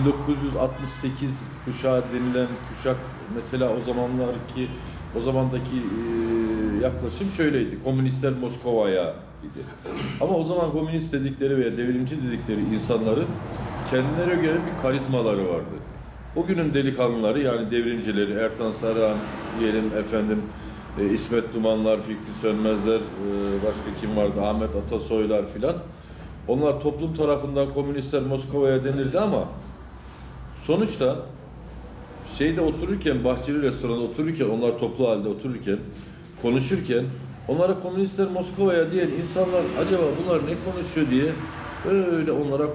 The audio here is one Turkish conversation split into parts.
1968 kuşağı denilen kuşak mesela o zamanlarki o zamandaki e, yaklaşım şöyleydi. Komünistler Moskova'ya idi. Ama o zaman komünist dedikleri veya devrimci dedikleri insanların kendilerine göre bir karizmaları vardı. O günün delikanlıları yani devrimcileri Ertan Sarıhan diyelim efendim e, İsmet Dumanlar, Fikri Sönmezler, e, başka kim vardı? Ahmet Atasoylar filan. Onlar toplum tarafından komünistler Moskova'ya denirdi ama sonuçta şeyde otururken, Bahçeli restoranda otururken, onlar toplu halde otururken, konuşurken onlara komünistler Moskova'ya diyen insanlar acaba bunlar ne konuşuyor diye öyle onlara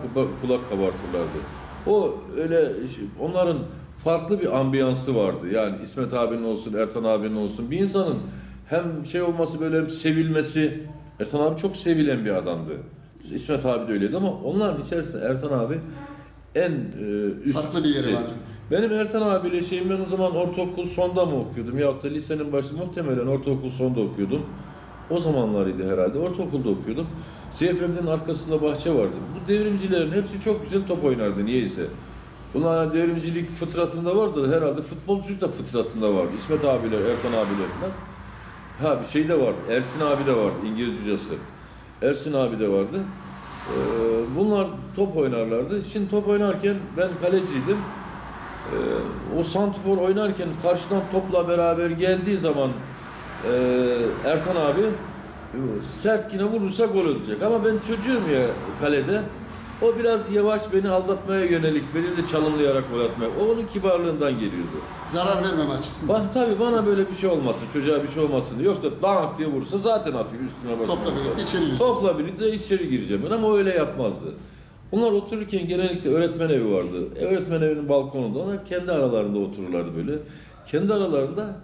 kulak kabartırlardı. O öyle onların farklı bir ambiyansı vardı. Yani İsmet abinin olsun, Ertan abinin olsun. Bir insanın hem şey olması böyle hem sevilmesi. Ertan abi çok sevilen bir adamdı. İsmet abi de öyleydi ama onların içerisinde Ertan abi en e, üst Farklı bir yeri şey. var. Benim Ertan abiyle şeyim ben o zaman ortaokul sonda mı okuyordum yahut da lisenin başında muhtemelen ortaokul sonda okuyordum. O zamanlarıydı herhalde. Ortaokulda okuyordum. CFM'nin arkasında bahçe vardı. Bu devrimcilerin hepsi çok güzel top oynardı niyeyse. Bunlar devrimcilik fıtratında vardı. Herhalde futbolculuk da fıtratında vardı. İsmet abiler, Ertan abiler falan. Ha bir şey de vardı. Ersin abi de vardı. İngiliz hocası. Ersin abi de vardı. Ee, bunlar top oynarlardı. Şimdi top oynarken ben kaleciydim. Ee, o santifor oynarken karşıdan topla beraber geldiği zaman e, Ertan abi e, sertkine vurursa gol olacak. Ama ben çocuğum ya kalede. O biraz yavaş beni aldatmaya yönelik, beni de çalımlayarak gol atmaya. O onun kibarlığından geliyordu. Zarar vermeme açısından. Bak tabii bana böyle bir şey olmasın, çocuğa bir şey olmasın diye. Yoksa dank diye vursa zaten atıyor üstüne başına. Topla birlikte içeri giriyor. Topla birlikte içeri gireceğim ben ama öyle yapmazdı. Bunlar otururken genellikle öğretmen evi vardı. E, Öğretmen evinin balkonunda onlar kendi aralarında otururlardı böyle. Kendi aralarında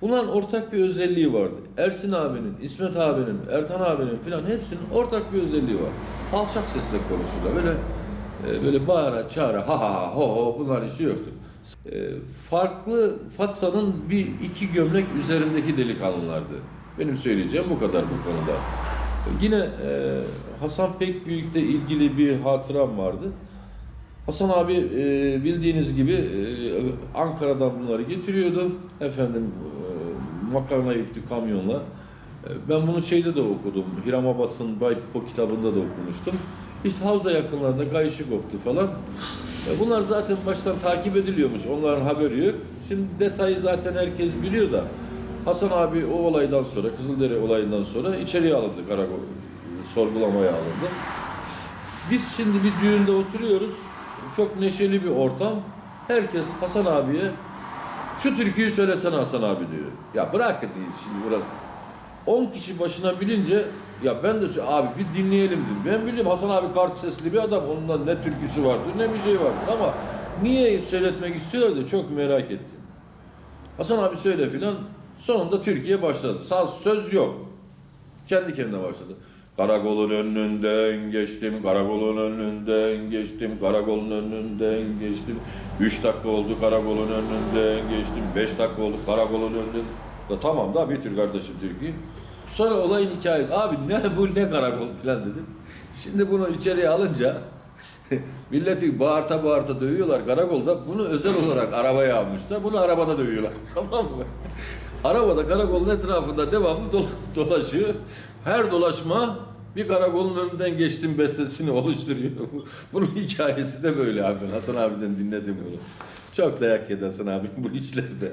bunların ortak bir özelliği vardı. Ersin abinin, İsmet abinin, Ertan abinin filan hepsinin ortak bir özelliği var. Alçak sesle konuşurlar. Böyle e, böyle bağıra çağıra ha ha ho ho bunlar işi yoktu. E, farklı Fatsa'nın bir iki gömlek üzerindeki delikanlılardı. Benim söyleyeceğim bu kadar bu konuda. Yine e, Hasan Pekbüyük'le ilgili bir hatıram vardı. Hasan abi e, bildiğiniz gibi e, Ankara'dan bunları getiriyordu. Efendim e, makarna yüklü kamyonla. E, ben bunu şeyde de okudum. Hiram Abbas'ın Bay Pipo kitabında da okumuştum. İşte havza yakınlarında kayışı koptu falan. E, bunlar zaten baştan takip ediliyormuş. Onların haberi yok. Şimdi detayı zaten herkes biliyor da. Hasan abi o olaydan sonra, Kızıldere olayından sonra içeriye alındı karakol. Sorgulamaya alındı. Biz şimdi bir düğünde oturuyoruz. Çok neşeli bir ortam. Herkes Hasan abiye şu türküyü söylesene Hasan abi diyor. Ya bırakın şimdi bırak. 10 kişi başına bilince ya ben de abi bir dinleyelim dedim. Ben biliyorum Hasan abi kart sesli bir adam. Ondan ne türküsü vardır ne bir şey vardır ama niye söyletmek istiyorlar da çok merak ettim. Hasan abi söyle filan. Sonunda Türkiye başladı. Saz söz yok. Kendi kendine başladı. Karakolun önünden geçtim, karakolun önünden geçtim, karakolun önünden geçtim. Üç dakika oldu karakolun önünden geçtim, beş dakika oldu karakolun önünden. Da tamam da bir tür kardeşim Türkiye. Sonra olayın hikayesi. Abi ne bu ne karakol falan dedim. Şimdi bunu içeriye alınca milleti bağırta bağırta dövüyorlar karakolda. Bunu özel olarak arabaya almışlar. Bunu arabada dövüyorlar. Tamam mı? Arabada karakolun etrafında devamlı dol- dolaşıyor. Her dolaşma bir karakolun önünden geçtim bestesini oluşturuyor. Bu- Bunun hikayesi de böyle abi. Hasan abiden dinledim bunu. Çok dayak yedi Hasan abi bu işlerde.